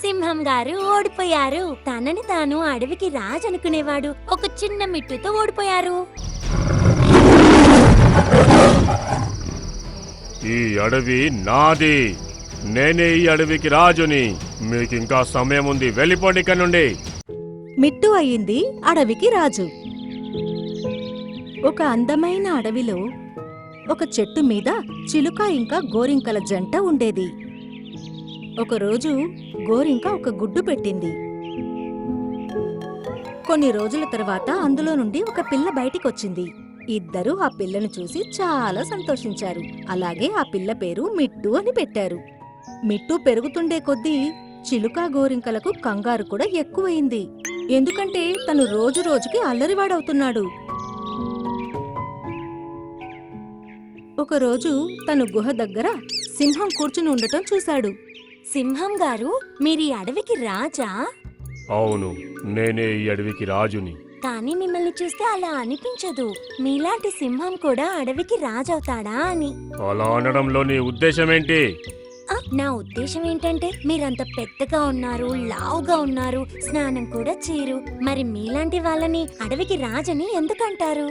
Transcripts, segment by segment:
సింహం గారు ఓడిపోయారు. తనని తాను అడవికి రాజు అనుకునేవాడు. ఒక చిన్న మిట్టుతో ఓడిపోయారు. ఈ అడవి నాది. నేనే ఈ అడవికి రాజుని. మీకింకా సమయం ఉంది. వెళ్ళిపోండి ఇక్కడ నుండి. మిట్టు అయింది అడవికి రాజు. ఒక అందమైన అడవిలో ఒక చెట్టు మీద చిలుక ఇంకా గోరింకల జంట ఉండేది. ఒకరోజు గోరింక ఒక గుడ్డు పెట్టింది. కొన్ని రోజుల తర్వాత అందులో నుండి ఒక పిల్ల బయటికొచ్చింది. ఇద్దరూ ఆ పిల్లను చూసి చాలా సంతోషించారు. అలాగే ఆ పిల్ల పేరు మిట్టు అని పెట్టారు. మిట్టు పెరుగుతుండే కొద్దీ చిలుక గోరింకలకు కంగారు కూడా ఎక్కువయింది ఎందుకంటే తను రోజు రోజుకి అల్లరివాడవుతున్నాడు. ఒకరోజు తను గుహ దగ్గర సింహం కూర్చుని ఉండటం చూశాడు. సింహం గారు మీరు ఈ అడవికి రాజా? అవును నేనే ఈ అడవికి రాజుని. కానీ మిమ్మల్ని చూస్తే అలా అనిపించదు. మీలాంటి సింహం కూడా అడవికి రాజవుతాడా అని. అలా అనడంలో నీ ఉద్దేశం ఏంటి ఆ, నా ఉద్దేశం ఏంటంటే మీరంత పెద్దగా ఉన్నారు లావుగా ఉన్నారు స్నానం కూడా చేయరు. మరి మీలాంటి వాళ్ళని అడవికి రాజని ఎందుకంటారు?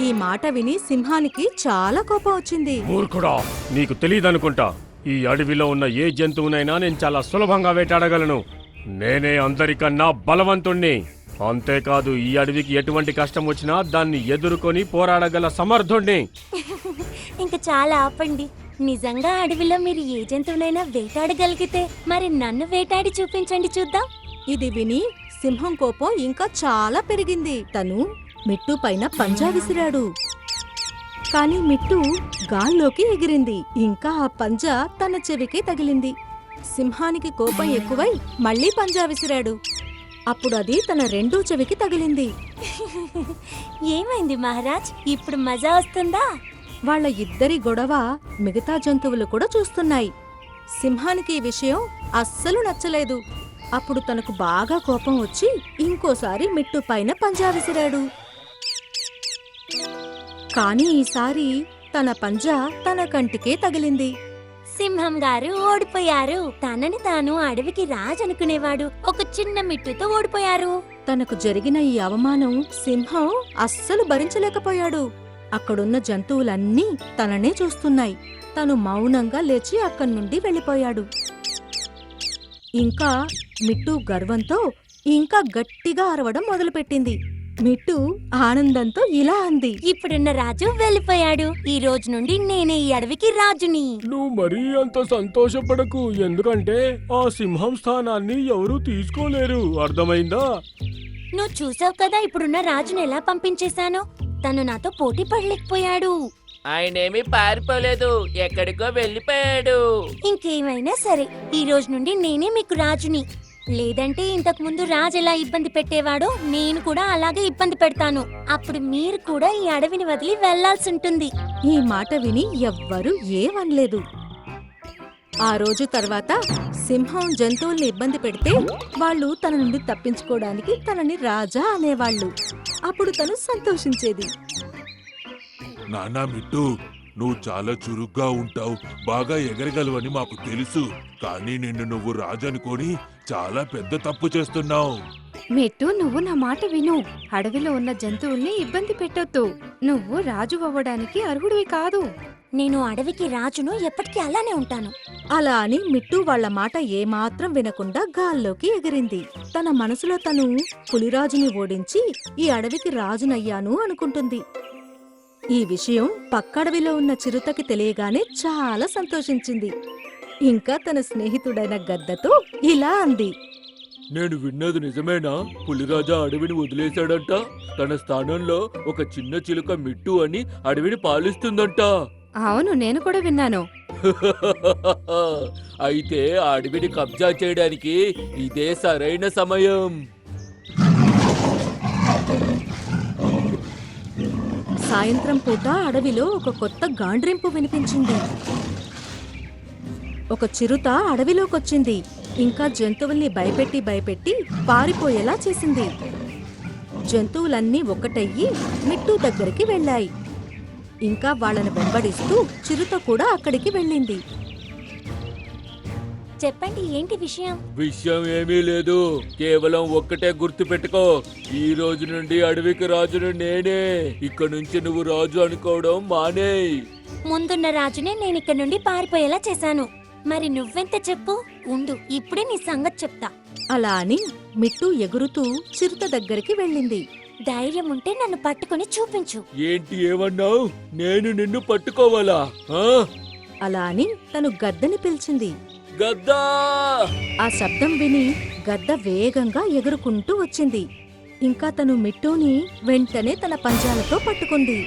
ఈ మాట విని సింహానికి చాలా కోపం వచ్చింది. మూర్ఖుడా నీకు తెలియదనుకుంటా. ఈ అడవిలో ఉన్న ఏ జంతువునైనా నేను చాలా సులభంగా వేటాడగలను. నేనే అందరికన్నా బలవంతుణ్ణి. అంతేకాదు ఈ అడవికి ఎటువంటి కష్టం వచ్చినా దాన్ని ఎదుర్కొని పోరాడగల సమర్థుణ్ణి. ఇంక చాలా ఆపండి. నిజంగా అడవిలో మీరు ఏ జంతువునైనా వేటాడగలిగితే మరి నన్ను వేటాడి చూపించండి చూద్దాం. ఇది విని సింహం కోపం ఇంకా చాలా పెరిగింది. తను మిట్టు పైన పంజా విసిరాడు. కాని మిట్టు గాల్లోకి ఎగిరింది. ఇంకా ఆ పంజా తన చెవికి తగిలింది. సింహానికి కోపం ఎక్కువై మళ్ళీ పంజా విసిరాడు. అప్పుడు అది తన రెండో చెవికి తగిలింది. ఏమైంది మహారాజ్? ఇప్పుడు మజా వస్తుందా? వాళ్ళ ఇద్దరి గొడవ మిగతా జంతువులు కూడా చూస్తున్నాయి. సింహానికి ఈ విషయం అస్సలు నచ్చలేదు. అప్పుడు తనకు బాగా కోపం వచ్చి ఇంకోసారి మిట్టు పైన పంజా విసిరాడు. కాని ఈసారి తన పంజా తన కంటికే తగిలింది. సింహం గారు ఓడిపోయారు. తనని తాను అడవికి రాజు అనుకునేవాడు ఒక చిన్న మిట్టుతో ఓడిపోయారు. తనకు జరిగిన ఈ అవమానం సింహం అస్సలు భరించలేకపోయాడు. అక్కడున్న జంతువులన్నీ తననే చూస్తున్నాయి. తను మౌనంగా లేచి అక్కడి నుండి వెళ్ళిపోయాడు. ఇంకా మిట్టు గర్వంతో ఇంకా గట్టిగా అరవడం మొదలుపెట్టింది. మిట్టు ఆనందంతో ఇలా అంది. ఇప్పుడున్న రాజు వెళ్ళిపోయాడు. ఈ రోజు నుండి నేనే ఈ అడవికి రాజుని. నువ్వు మరీ అంత సంతోషపడకు. ఎందుకంటే ఆ సింహం స్థానాన్ని ఎవరూ తీసుకోలేరు. అర్థమైందా? నువ్వు చూసావు కదా ఇప్పుడున్న రాజుని ఎలా పంపించేశానో? తను నాతో పోటీ పడలేకపోయాడు. ఆయనేమి పారిపోలేదు. ఎక్కడికో వెళ్ళిపోయాడు. ఇంకేమైనా సరే ఈ రోజు నుండి నేనే మీకు రాజుని. లేదంటే ఇంతకు ముందు రాజు ఎలా ఇబ్బంది పెట్టేవాడో నేను కూడా అలాగే ఇబ్బంది పెడతాను. అప్పుడు మీరు కూడా ఈ అడవిని వదిలి వెళ్ళాల్సి ఉంటుంది. ఈ మాట విని ఎవ్వరూ ఏమనలేదు. ఆ రోజు తర్వాత సింహం జంతువుల్ని ఇబ్బంది పెడితే వాళ్ళు తన నుండి తప్పించుకోవడానికి తనని రాజా అనేవాళ్ళు. అప్పుడు తను సంతోషించేది. నానా మిట్టు నువ్వు చాలా చురుగ్గా ఉంటావు బాగా ఎగరగలవని మాకు తెలుసు. కానీ నిన్ను నువ్వు రాజనుకొని చాలా పెద్ద తప్పు చేస్తున్నావు. మెట్టు నువ్వు నా మాట విను. అడవిలో ఉన్న జంతువుల్ని ఇబ్బంది పెట్టొద్దు. నువ్వు రాజు అవ్వడానికి అర్హుడివి కాదు. నేను అడవికి రాజును ఎప్పటికీ అలానే ఉంటాను. అలా అని మిట్టు వాళ్ళ మాట ఏమాత్రం వినకుండా గాల్లోకి ఎగిరింది. తన మనసులో తను పులిరాజుని ఓడించి ఈ అడవికి రాజునయ్యాను అనుకుంటుంది. ఈ విషయం పక్కడవిలో ఉన్న చిరుతకి తెలియగానే చాలా సంతోషించింది. ఇంకా తన స్నేహితుడైన గద్దతో ఇలా అంది. నేను విన్నది నిజమేనా? పులిరాజా అడవిని వదిలేశాడంట. తన స్థానంలో ఒక చిన్న చిలుక మిట్టు అని అడవిని పాలిస్తుందంట. అవును నేను కూడా విన్నాను. అయితే ఆ అడవిని కబ్జా చేయడానికి ఇదే సరైన సమయం. సాయంత్రం పూట అడవిలో ఒక కొత్త గాండ్రింపు వినిపించింది. ఒక చిరుత అడవిలోకొచ్చింది. ఇంకా జంతువుల్ని భయపెట్టి భయపెట్టి పారిపోయేలా చేసింది. జంతువులన్నీ ఒక్కటయ్యి మిట్టు దగ్గరికి వెళ్ళాయి. ఇంకా వాళ్ళని వెంబడిస్తూ చిరుత కూడా అక్కడికి వెళ్ళింది. చెప్పండి ఏంటి విషయం? విషయం ఏమీ లేదు. కేవలం ఒక్కటే గుర్తు పెట్టుకో ఈ రోజు నుండి అడవికి రాజును నేనే. ఇక నుంచి నువ్వు రాజు అనుకోవడం మానేయ్. ముందున్న రాజునే నేను ఇక్కడ నుండి పారిపోయేలా చేశాను. మరి నువ్వెంత చెప్పు? ఉండు ఇప్పుడే నీ సంగతి చెప్తా. అలా అని మిట్టు ఎగురుతూ చిరుత దగ్గరికి వెళ్ళింది. ధైర్యం ఉంటే నన్ను పట్టుకొని చూపించు. ఏంటి ఏమన్నావు? నేను నిన్ను పట్టుకోవాలా? ఆ? అలా అని తను గద్దని పిలిచింది. గద్దా! ఆ శబ్దం విని గద్ద వేగంగా ఎగురుకుంటూ వచ్చింది. ఇంకా తను మిట్టూని వెంటనే తన పంజాలతో పట్టుకుంది.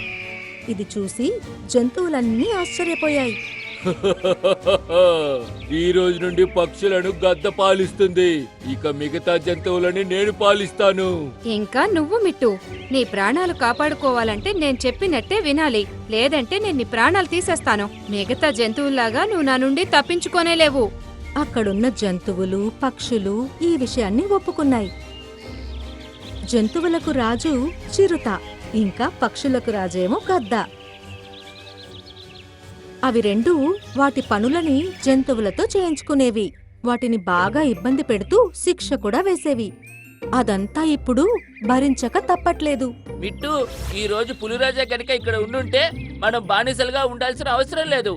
ఇది చూసి జంతువులన్నీ ఆశ్చర్యపోయాయి. ఈ రోజు నుండి పక్షులను గద్ద పాలిస్తుంది. ఇక మిగతా జంతువులని నేను పాలిస్తాను. ఇంకా నువ్వు మిట్టు. నీ ప్రాణాలు కాపాడుకోవాలంటే నేను చెప్పినట్టే వినాలి. లేదంటే నేను నీ ప్రాణాలు తీసేస్తాను. మిగతా జంతువుల్లాగా నువ్వు నా నుండి తప్పించుకోనేలేవు అక్కడున్న జంతువులు పక్షులు ఈ విషయాన్ని ఒప్పుకున్నాయి. జంతువులకు రాజు చిరుత ఇంకా పక్షులకు రాజేమో గద్ద. అవి రెండూ వాటి పనులని జంతువులతో చేయించుకునేవి. వాటిని బాగా ఇబ్బంది పెడుతూ శిక్ష కూడా వేసేవి. అదంతా ఇప్పుడు భరించక తప్పట్లేదు. మిట్టు ఈ రోజు పులిరాజా గనుక ఇక్కడ ఉండుంటే మనం బానిసలుగా ఉండాల్సిన అవసరం లేదు.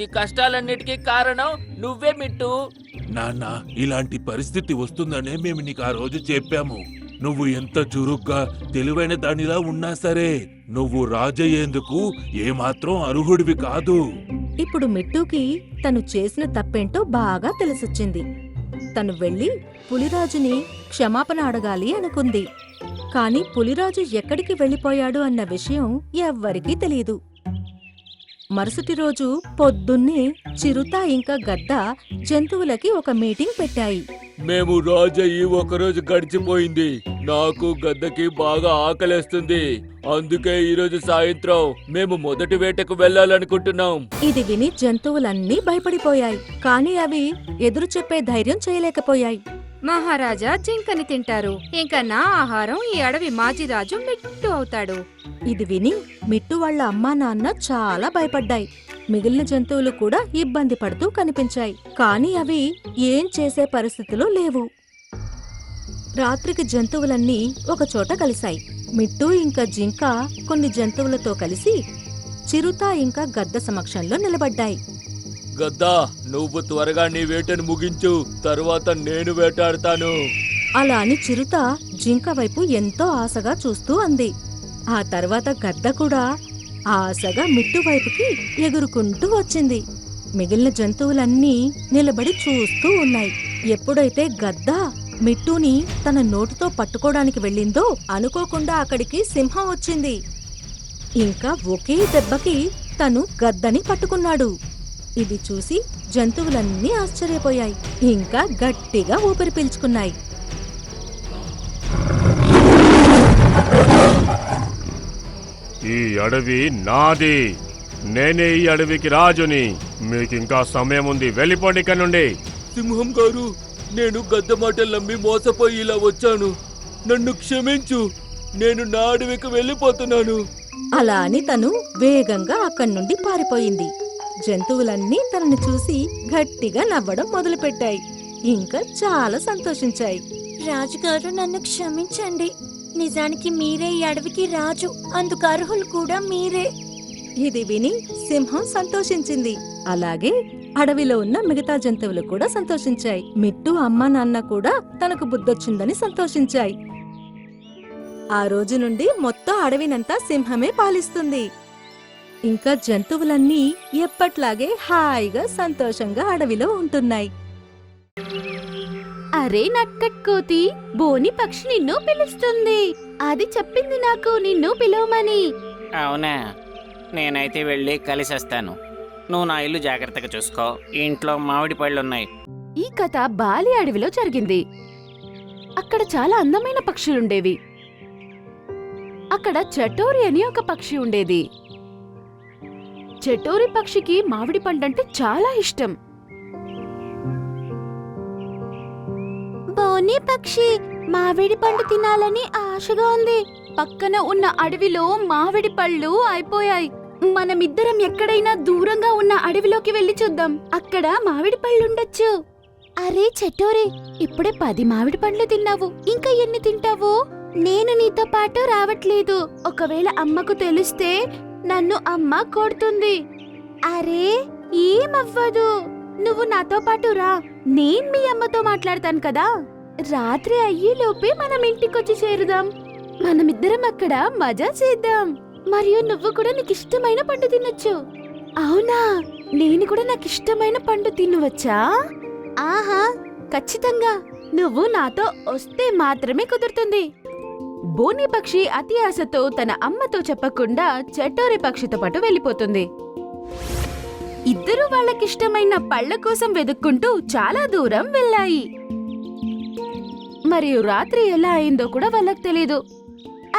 ఈ కష్టాలన్నిటికీ కారణం నువ్వే మిట్టు. నాన్న ఇలాంటి పరిస్థితి వస్తుందనే మేము నీకు ఆ రోజు చెప్పాము. నువ్వు ఎంత చురుగ్గా తెలివైన దానిలా ఉన్నా సరే నువ్వు రాజయ్యేందుకు ఏమాత్రం అర్హుడివి కాదు. ఇప్పుడు మిట్టుకి తను చేసిన తప్పేంటో బాగా తెలిసొచ్చింది. తను వెళ్ళి పులిరాజుని క్షమాపణ అడగాలి అనుకుంది. కాని పులిరాజు ఎక్కడికి వెళ్ళిపోయాడు అన్న విషయం ఎవ్వరికీ తెలియదు. మరుసటి రోజు పొద్దున్నే చిరుత ఇంకా గద్ద జంతువులకి ఒక మీటింగ్ పెట్టాయి. మేము రాజయ్యి ఒకరోజు గడిచిపోయింది. నాకు గద్దకి బాగా ఆకలేస్తుంది. అందుకే ఈ రోజు సాయంత్రం మేము మొదటి వేటకు వెళ్ళాలనుకుంటున్నాం. ఇది విని జంతువులన్నీ భయపడిపోయాయి. కాని అవి ఎదురు చెప్పే ధైర్యం చేయలేకపోయాయి. మహారాజా జింకని తింటారు. ఇంకా నా ఆహారం ఈ అడవి మాజీ రాజు మిట్టు అవుతాడు. ఇది విని మిట్టు వాళ్ళ అమ్మా నాన్న చాలా భయపడ్డాయి. మిగిలిన జంతువులు కూడా ఇబ్బంది పడుతూ కనిపించాయి. కానీ అవి ఏం చేసే పరిస్థితిలో లేవు. రాత్రికి జంతువులన్నీ ఒక చోట కలిశాయి. మిట్టు ఇంకా జింక కొన్ని జంతువులతో కలిసి చిరుత ఇంకా గద్ద సమక్షంలో నిలబడ్డాయి. గద్దా నువ్వు త్వరగా నీ వేటను ముగించు. తరువాత నేను వేటాడతాను. అలా అని చిరుత జింక వైపు ఎంతో ఆశగా చూస్తూ అంది. ఆ తర్వాత గద్ద కూడా ఆశగా మిట్టు వైపుకి ఎగురుకుంటూ వచ్చింది. మిగిలిన జంతువులన్నీ నిలబడి చూస్తూ ఉన్నాయి. ఎప్పుడైతే గద్ద మిట్టుని తన నోటితో పట్టుకోవడానికి వెళ్ళిందో అనుకోకుండా అక్కడికి సింహం వచ్చింది. ఇంకా ఒకే దెబ్బకి తను గద్దని పట్టుకున్నాడు. ఇది చూసి జంతువులన్నీ ఆశ్చర్యపోయాయి. ఇంకా గట్టిగా ఊపిరి పీల్చుకున్నాయి. ఈ అడవి నాది. నేనే ఈ అడవికి రాజుని. మీకింకా సమయం ఉంది వెళ్ళిపోండి ఇక్కడ నుండి. సింహం గారు నేను గద్ద మాటలు నమ్మి మోసపోయి ఇలా వచ్చాను. నన్ను క్షమించు. నేను నా అడవికి వెళ్ళిపోతున్నాను. అలా అని తను వేగంగా అక్కడి నుండి పారిపోయింది. జంతువులన్నీ తనని చూసి గట్టిగా నవ్వడం మొదలుపెట్టాయి. ఇంకా చాలా సంతోషించాయి. రాజుగారు నన్ను క్షమించండి. నిజానికి మీరే ఈ అడవికి రాజు. అందుకు అర్హులు కూడా మీరే. ఇది విని సింహం సంతోషించింది. అలాగే అడవిలో ఉన్న మిగతా జంతువులు కూడా సంతోషించాయి. మిట్టు అమ్మా నాన్న కూడా తనకు బుద్ధొచ్చిందని సంతోషించాయి. ఆ రోజు నుండి మొత్తం అడవినంతా సింహమే పాలిస్తుంది. ఇంకా జంతువులన్నీ ఎప్పట్లాగే హాయిగా సంతోషంగా అడవిలో ఉంటున్నాయి. అరే నట్కట్ కోతి బోని పక్షి నిన్ను పిలుస్తుంది. అది చెప్పింది నాకు నిన్ను పిలవమని. అవునా? నేనైతే వెళ్ళి కలిసేస్తాను నువ్వు నా ఇల్లు జాగ్రత్తగా చూసుకో. ఇంట్లో మామిడి పళ్ళున్నాయి. ఈ కథ బాలి అడవిలో జరిగింది. అక్కడ చాలా అందమైన పక్షులుండేవి. అక్కడ చటోరి అని ఒక పక్షి ఉండేది. చెటోరి పక్షికి మామిడి పండంటే చాలా ఇష్టం. బోని పక్షి మామిడి పండు తినాలని ఆశగా ఉంది. పక్కన ఉన్న అడవిలో మామిడి పళ్ళు అయిపోయాయి. మనమిద్దరం ఎక్కడైనా దూరంగా ఉన్న అడవిలోకి వెళ్ళి చూద్దాం. అక్కడ మామిడి పళ్ళుండొచ్చు. అరే చెట్టోరే ఇప్పుడే పది మామిడి పండ్లు తిన్నావు. ఇంకా ఎన్ని తింటావు? నేను నీతో పాటు రావట్లేదు. ఒకవేళ అమ్మకు తెలిస్తే నన్ను అమ్మ కొడుతుంది. అరే ఏమవ్వదు. నువ్వు నాతో పాటు రా. నేను మీ అమ్మతో మాట్లాడతాను కదా. రాత్రి అయ్యేలోపే మనం ఇంటికొచ్చి చేరుదాం. మనమిద్దరం అక్కడ మజా చేద్దాం. మరియు నువ్వు కూడా నీకు ఇష్టమైన పండు తినొచ్చు. అవునా? నేను కూడా నాకు ఇష్టమైన పండు తినవచ్చా? ఆహా ఖచ్చితంగా. నువ్వు నాతో వస్తే మాత్రమే కుదురుతుంది. బోని పక్షి అతి ఆశతో తన అమ్మతో చెప్పకుండా చెట్టోరి పక్షితో పాటు వెళ్ళిపోతుంది. ఇద్దరు వాళ్ళకిష్టమైన పళ్ళ కోసం వెతుక్కుంటూ చాలా దూరం వెళ్ళాయి. మరియు రాత్రి ఎలా అయిందో కూడా వాళ్ళకి తెలీదు.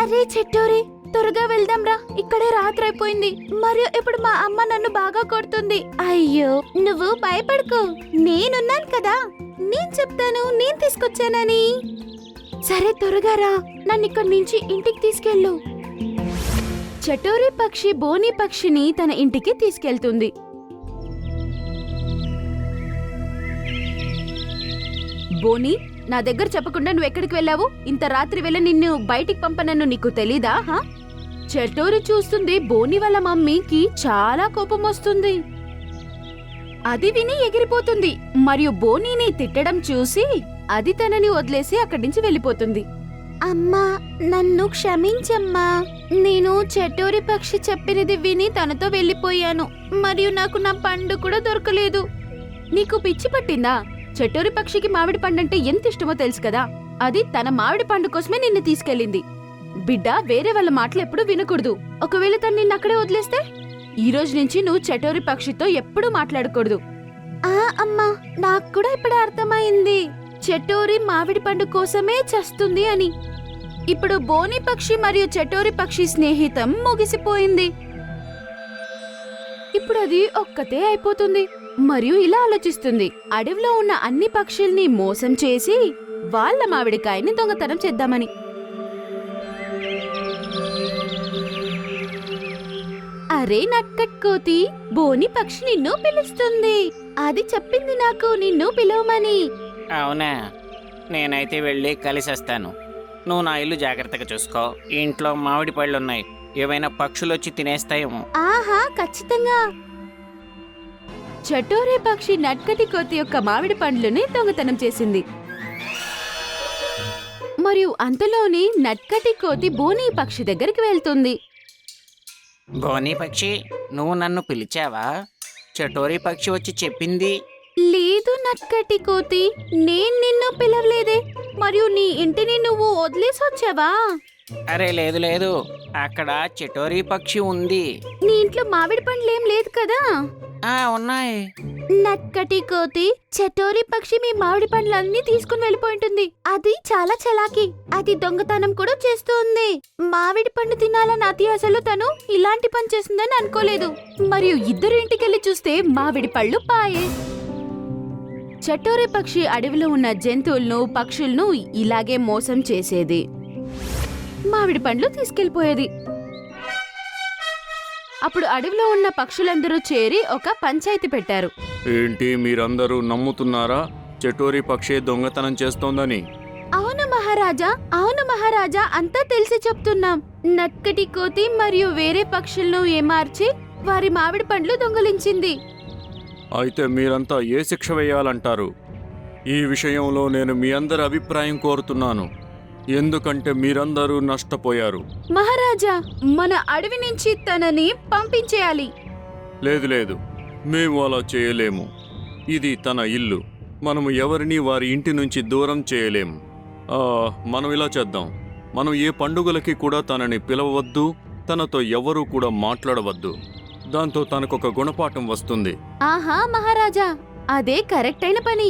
అరే చెట్టోరి త్వరగా వెళ్దాంరా ఇక్కడే రాత్రి అయిపోయింది. మరియు ఇప్పుడు మా అమ్మ నన్ను బాగా కొడుతుంది. అయ్యో నువ్వు భయపడకు. నేనున్నాను కదా. నేను చెప్తాను నేను తీసుకొచ్చానని. సరే త్వరగా రా. నన్ను ఇక్కడి నుంచి ఇంటికి తీసుకెళ్ళు. చటోరి పక్షి బోని పక్షిని తన ఇంటికి తీసుకెళ్తుంది. బోని నా దగ్గర చెప్పకుండా నువ్వు ఎక్కడికి వెళ్ళావు? ఇంత రాత్రి వేళ నిన్ను బయటికి పంపనన్ను నీకు తెలీదా హా? చటోరి చూస్తుంది బోని వాళ్ళ మమ్మీకి చాలా కోపం వస్తుంది. అది విని ఎగిరిపోతుంది. మరియు బోనీని తిట్టడం చూసి అది తనని వదిలేసి అక్కడి నుంచి వెళ్ళిపోతుంది. అమ్మా నన్ను క్షమించమ్మా. నేను చెట్టోరి పక్షి చెప్పినది విని తనతో వెళ్ళిపోయాను. మరియు నాకు నా పండు కూడా దొరకలేదు. నీకు పిచ్చి పట్టిందా? చెట్టోరి పక్షికి మామిడి పండు అంటే ఎంత ఇష్టమో తెలుసు కదా? అది తన మామిడి పండు కోసమే నిన్ను తీసుకెళ్ళింది. బిడ్డ వేరే వాళ్ళ మాటలు ఎప్పుడూ వినకూడదు. ఒకవేళ తను నిన్ను అక్కడే వదిలేస్తే? ఈ రోజు నుంచి నువ్వు చటోరి పక్షితో ఎప్పుడూ మాట్లాడకూడదు. ఆ అమ్మా నాకు కూడా ఇప్పుడు అర్థమైంది. చెటోరి మామిడి పండు కోసమే చస్తుంది అని. ఇప్పుడు బోని పక్షి మరియు చెటోరి పక్షి స్నేహితం ముగిసిపోయింది. ఇప్పుడు అది ఒక్కతే అయిపోతుంది. మరియు ఇలా ఆలోచిస్తుంది. అడవిలో ఉన్న అన్ని పక్షుల్ని మోసం చేసి వాళ్ళ మామిడికాయని దొంగతనం చేద్దామని. అరే నట్కట్ కోతి బోని పక్షి నిన్ను పిలుస్తుంది. అది చెప్పింది నాకు నిన్ను పిలవమని. అవునా? నేనైతే వెళ్ళి కలిసేస్తాను. నువ్వు నా ఇల్లు జాగ్రత్తగా చూసుకో. ఇంట్లో మామిడి పళ్ళు ఉన్నాయి ఏవైనా పక్షులు వచ్చి తినేస్తాయేమో. ఆహా ఖచ్చితంగా. చటోరే పక్షి నట్కటి కోతి యొక్క మామిడి పండ్లని దొంగతనం చేసింది. మరియు అంతలోనే నట్కటి కోతి బోని పక్షి దగ్గరికి వెళ్తుంది. బోనీ పక్షి నువ్వు నన్ను పిలిచావా? చటోరీ పక్షి వచ్చి చెప్పింది లేదు నట్కటి కోతి. నేను నిన్ను పిలవలేదే. మరియు నీ ఇంటిని నువ్వు వదిలేసి వచ్చావా? అరే లేదు లేదు. అక్కడ చటోరీ పక్షి ఉంది. నీ ఇంట్లో మామిడి పండ్లేం లేదు కదా? ఆ ఉన్నాయి. నక్కటి కోతి చటోరి పక్షి మీ మామిడి పండ్లన్నీ తీసుకుని వెళ్ళిపోయింటుంది. అది చాలా చలాకి. అది దొంగతనం కూడా చేస్తుంది. మామిడి పండు తినాలని అతి అసలు తను ఇలాంటి పని చేస్తుందని అనుకోలేదు. మరియు ఇద్దరు ఇంటికెళ్ళి చూస్తే మామిడి పళ్ళు పాయే. చటోరి పక్షి అడవిలో ఉన్న జంతువులను పక్షులను ఇలాగే మోసం చేసేది. మామిడి పండ్లు తీసుకెళ్ళిపోయేది అప్పుడు అడవిలో ఉన్న పక్షులందరూ చేరి ఒక పంచాయతీ పెట్టారు. ఏంటి మీరందరూ నమ్ముతున్నారా? చటోరి పక్షి దొంగతనం చేస్తోందని. అవును మహారాజా అవును మహారాజా అంతా తెలిసి చెప్తున్నాం. నక్కటి కోతి మరియు వేరే పక్షులను ఏమార్చి వారి మామిడి పండ్లు దొంగలించింది. అయితే మీరంతా ఏ శిక్ష వేయాలంటారు? ఈ విషయంలో నేను మీ అందరి అభిప్రాయం కోరుతున్నాను. ఎందుకంటే మీరందరూ నష్టపోయారు. మహారాజా మన అడవి నుంచి తనని పంపించేయాలి. లేదు లేదు. మేము అలా చేయలేము. ఇది తన ఇల్లు. మనము ఎవరిని వారి ఇంటి నుంచి దూరం చేయలేము మనం ఇలా చేద్దాం. మనం ఏ పండుగలకి కూడా తనని పిలవవద్దు. తనతో ఎవరూ కూడా మాట్లాడవద్దు. దాంతో తనకొక గుణపాఠం వస్తుంది. ఆహా మహారాజా! అదే కరెక్ట్ అయిన పని.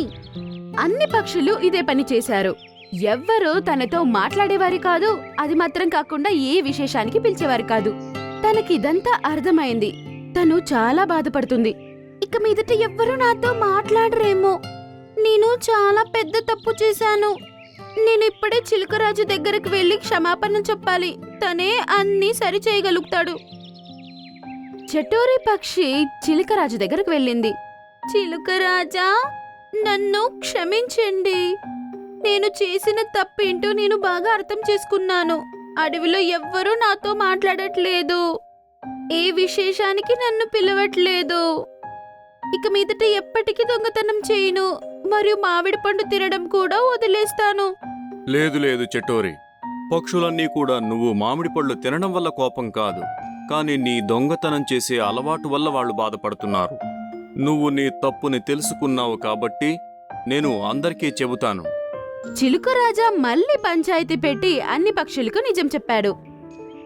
అన్ని పక్షులు ఇదే పని చేశారు. ఎవ్వరూ తనతో మాట్లాడేవారు కాదు అది మాత్రం కాకుండా ఏ విశేషానికి పిలిచేవారు కాదు. తనకిదంతా అర్థమైంది. తను చాలా బాధపడుతుంది. ఇక మీదట ఎవ్వరూ నాతో మాట్లాడరేమో. నేను చాలా పెద్ద తప్పు చేశాను. నేను ఇప్పుడే చిలుకరాజు దగ్గరకు వెళ్ళి క్షమాపణ చెప్పాలి. తనే అన్నీ సరి చేయగలుగుతాడు. చటోరి పక్షి చిలుకరాజు దగ్గరకు వెళ్ళింది. చిలుకరాజా నన్ను క్షమించండి. నేను చేసిన తప్పేంటో నేను బాగా అర్థం చేసుకున్నాను. అడవిలో ఎవ్వరూ నాతో మాట్లాడట్లేదు. ఏ విశేషానికి నన్ను పిలవట్లేదు. ఇక మీదట ఎప్పటికీ దొంగతనం చేయను. మరియు మామిడి పండు తినడం కూడా వదిలేస్తాను. లేదు లేదు చెట్టోరి. పక్షులన్నీ కూడా నువ్వు మామిడి పళ్ళు తినడం వల్ల కోపం కాదు. కానీ నీ దొంగతనం చేసే అలవాటు వల్ల వాళ్ళు బాధపడుతున్నారు. నువ్వు నీ తప్పుని తెలుసుకున్నావు కాబట్టి నేను అందరికీ చెబుతాను. చిలుక రాజా మళ్ళీ పంచాయతీ పెట్టి అన్ని పక్షులకు నిజం చెప్పాడు.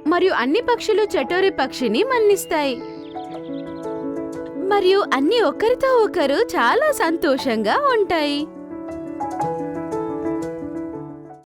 మరియు అన్ని పక్షులు చటోరి పక్షిని మన్నిస్తాయి. మరియు అన్ని ఒకరితో ఒకరు చాలా సంతోషంగా ఉంటాయి.